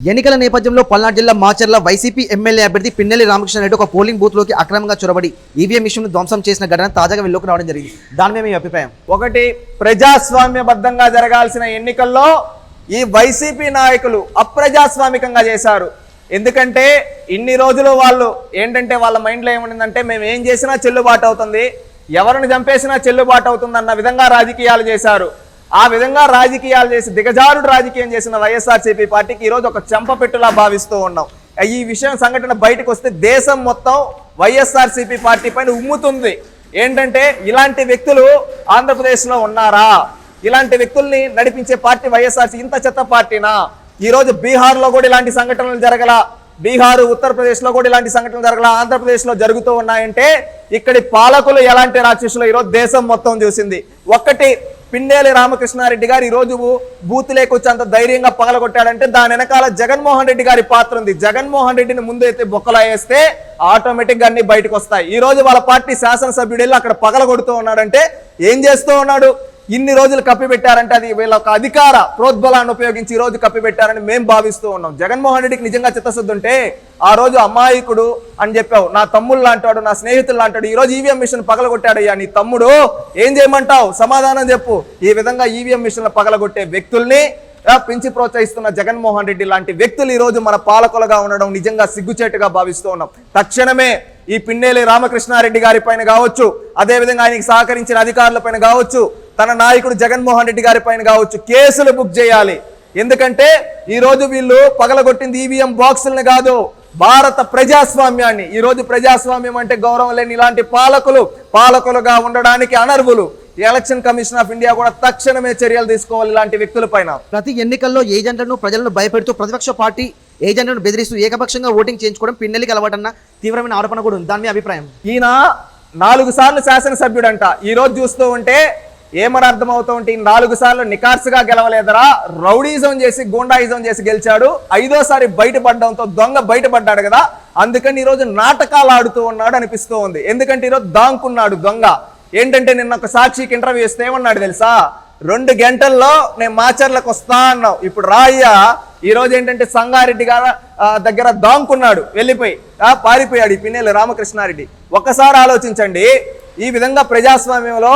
ఎన్నికల నేపథ్యంలో పల్నాడు జిల్లా మాచర్ల వైసీపీ ఎమ్మెల్యే అభ్యర్థి పిన్నెల్లి రామకృష్ణారెడ్డి ఒక పోలింగ్ బూత్లోకి అక్రమంగా చొరబడి ఈవీఎం మిషన్ ధ్వంసం చేసిన ఘటన తాజాగా వెలుగులోకి రావడం జరిగింది. దాని మీద మీ అభిప్రాయం? ఒకటి ప్రజాస్వామ్యబద్ధంగా జరగాల్సిన ఎన్నికల్లో ఈ వైసీపీ నాయకులు అప్రజాస్వామికంగా చేశారు. ఎందుకంటే ఇన్ని రోజులు వాళ్ళు ఏంటంటే వాళ్ళ మైండ్లో ఏముండిందంటే మేము ఏం చేసినా చెల్లుబాటు అవుతుంది ఎవరిని చంపేసినా చెల్లుబాటు అవుతుంది అన్న విధంగా రాజకీయాలు చేశారు. ఆ విధంగా రాజకీయాలు చేసి దిగజారుడు రాజకీయం చేసిన వైఎస్ఆర్సీపీ పార్టీకి ఈరోజు ఒక చెంపపెట్టులా భావిస్తూ ఉన్నాం. ఈ విషయం సంఘటన బయటకు వస్తే దేశం మొత్తం వైఎస్ఆర్సీపీ పార్టీ పైన ఉమ్ముతుంది. ఏంటంటే ఇలాంటి వ్యక్తులు ఆంధ్రప్రదేశ్లో ఉన్నారా? ఇలాంటి వ్యక్తుల్ని నడిపించే పార్టీ వైఎస్ఆర్సీ ఇంత చెత్త పార్టీనా? ఈరోజు బీహార్లో కూడా ఇలాంటి సంఘటనలు జరగల? బీహారు ఉత్తరప్రదేశ్లో కూడా ఇలాంటి సంఘటనలు జరగల? ఆంధ్రప్రదేశ్లో జరుగుతూ ఉన్నాయంటే ఇక్కడి పాలకులు ఎలాంటి రాక్షసులు? ఈరోజు దేశం మొత్తం చూసింది. ఒక్కటి పిండేలి రామకృష్ణారెడ్డి గారు ఈరోజు రోజు బూత్ లేకొచ్చి అంత ధైర్యంగా పగలగొట్టాడంటే దాని వెనకాల జగన్మోహన్ రెడ్డి గారి పాత్ర ఉంది. జగన్మోహన్ రెడ్డిని ముందు అయితే బొక్కలా వేస్తే ఆటోమేటిక్గా అన్ని బయటకు వస్తాయి. ఈ రోజు వాళ్ళ పార్టీ శాసనసభ్యుడు వెళ్ళి అక్కడ పగలగొడుతూ ఉన్నాడంటే ఏం చేస్తూ ఉన్నాడు? ఇన్ని రోజులు కప్పిపెట్టారంటే అది వీళ్ళ ఒక అధికార ప్రోద్బలాన్ని ఉపయోగించి ఈ రోజు కప్పిపెట్టారని మేము భావిస్తూ ఉన్నాం. జగన్మోహన్ రెడ్డికి నిజంగా చిత్తశుద్ధి ఉంటే ఆ రోజు అమాయకుడు అని చెప్పావు. నా తమ్ముళ్ళు లాంటాడు నా స్నేహితులు లాంటాడు ఈ రోజు ఈవీఎం మిషన్ పగలగొట్టాడయ్యా నీ తమ్ముడు ఏం చేయమంటావు? సమాధానం చెప్పు. ఈ విధంగా ఈవీఎం మిషన్లు పగలగొట్టే వ్యక్తుల్ని పెంచి ప్రోత్సహిస్తున్న జగన్మోహన్ రెడ్డి లాంటి వ్యక్తులు ఈ రోజు మన పాలకులుగా ఉండడం నిజంగా సిగ్గుచేటుగా భావిస్తూ ఉన్నాం. తక్షణమే ఈ పిన్నేలి రామకృష్ణారెడ్డి గారి పైన కావచ్చు అదేవిధంగా ఆయనకి సహకరించిన అధికారుల పైన కావచ్చు తన నాయకుడు జగన్మోహన్ రెడ్డి గారి పైన కావచ్చు కేసులు బుక్ చేయాలి. ఎందుకంటే ఈ రోజు వీళ్ళు పగలగొట్టింది ఈవీఎం బాక్సులను కాదు భారత ప్రజాస్వామ్యాన్ని. ఈ రోజు ప్రజాస్వామ్యం అంటే గౌరవం లేని ఇలాంటి పాలకులు పాలకులుగా ఉండడానికి అనర్హులు. ఈ ఎలక్షన్ కమిషన్ ఆఫ్ ఇండియా కూడా తక్షణమే చర్యలు తీసుకోవాలి ఇలాంటి వ్యక్తుల పైన. ప్రతి ఎన్నికల్లో ఏజెంట్లను ప్రజలను భయపెడుతూ ప్రతిపక్ష పార్టీ ఏజెంట్లను బెదిరిస్తూ ఏకపక్షంగా ఓటింగ్ చేయించుకోవడం పిన్నెల్లికి అలవాటన్న తీవ్రమైన ఆరోపణ కూడా ఉంది. దాని మీ అభిప్రాయం? ఈయన నాలుగు సార్లు శాసనసభ్యుడంట. ఈ రోజు చూస్తూ ఉంటే ఏమని అర్థమవుతూ ఉంటే నాలుగు సార్లు నికార్సుగా గెలవలేదరా? రౌడీజం చేసి గూండాయిజం చేసి గెలిచాడు. ఐదోసారి బయటపడడంతో దొంగ బయటపడ్డాడు కదా? అందుకని ఈరోజు నాటకాలు ఆడుతూ ఉన్నాడు అనిపిస్తూ ఉంది ఎందుకంటే ఈరోజు దాంకున్నాడు దొంగ. ఏంటంటే నిన్న ఒక సాక్షికి ఇంటర్వ్యూ ఇస్తే ఏమన్నాడు తెలుసా? రెండు గంటల్లో నేను మాచర్లకు వస్తా అన్నావు. ఇప్పుడు రాయ్యా ఈరోజు ఏంటంటే సంగారెడ్డి గారు దగ్గర దాంకున్నాడు. వెళ్ళిపోయి పారిపోయాడు ఈ పిన్నెలు రామకృష్ణారెడ్డి. ఒక్కసారి ఆలోచించండి. ఈ విధంగా ప్రజాస్వామ్యంలో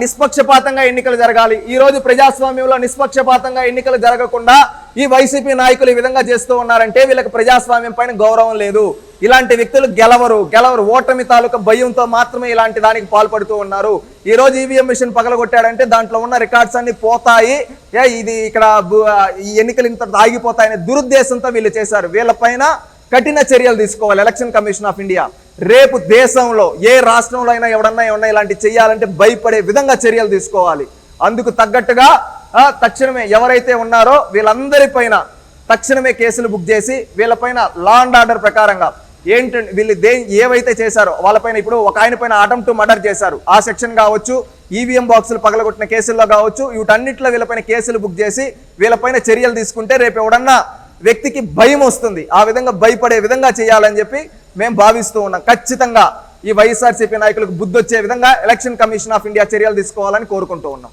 నిష్పక్షపాతంగా ఎన్నికలు జరగాలి. ఈ రోజు ప్రజాస్వామ్యంలో నిష్పక్షపాతంగా ఎన్నికలు జరగకుండా ఈ వైసీపీ నాయకులు ఈ విధంగా చేస్తూ ఉన్నారంటే వీళ్ళకి ప్రజాస్వామ్యం పైన గౌరవం లేదు. ఇలాంటి వ్యక్తులు గెలవరు. గెలవరు. ఓటమి తాలూకా భయంతో మాత్రమే ఇలాంటి దానికి పాల్పడుతూ ఉన్నారు. ఈ రోజు ఈవీఎం మిషన్ పగలగొట్టాడంటే దాంట్లో ఉన్న రికార్డ్స్ అన్ని పోతాయి. ఇది ఇక్కడ ఈ ఎన్నికలు ఇంత ఆగిపోతాయనే దురుద్దేశంతో వీళ్ళు చేశారు. వీళ్ళపైన కఠిన చర్యలు తీసుకోవాలి. Election commission of India. రేపు దేశంలో ఏ రాష్ట్రంలో అయినా ఎవడన్నా ఏమన్నా ఇలాంటి చేయాలంటే భయపడే విధంగా చర్యలు తీసుకోవాలి. అందుకు తగ్గట్టుగా తక్షణమే ఎవరైతే ఉన్నారో వీళ్ళందరిపైన తక్షణమే కేసులు బుక్ చేసి వీళ్ళపైన లా అండ్ ఆర్డర్ ప్రకారంగా ఏంటంటే వీళ్ళు దే ఏవైతే చేశారో వాళ్ళపైన ఇప్పుడు ఒక ఆయన పైన అటెంప్ట్ మర్డర్ చేశారు. ఆ సెక్షన్ కావచ్చు ఈవీఎం బాక్సులు పగలగొట్టిన కేసుల్లో కావచ్చు వీటన్నిటిలో వీళ్ళపైన కేసులు బుక్ చేసి వీళ్ళపైన చర్యలు తీసుకుంటే రేపు ఎవడన్నా వ్యక్తికి భయం వస్తుంది. ఆ విధంగా భయపడే విధంగా చేయాలని చెప్పి మేము భావిస్తూ ఉన్నాం. ఖచ్చితంగా ఈ వైఎస్ఆర్సీపీ నాయకులకు బుద్ధి వచ్చే విధంగా ఎలక్షన్ కమిషన్ ఆఫ్ ఇండియా చర్యలు తీసుకోవాలని కోరుకుంటూ ఉన్నాం.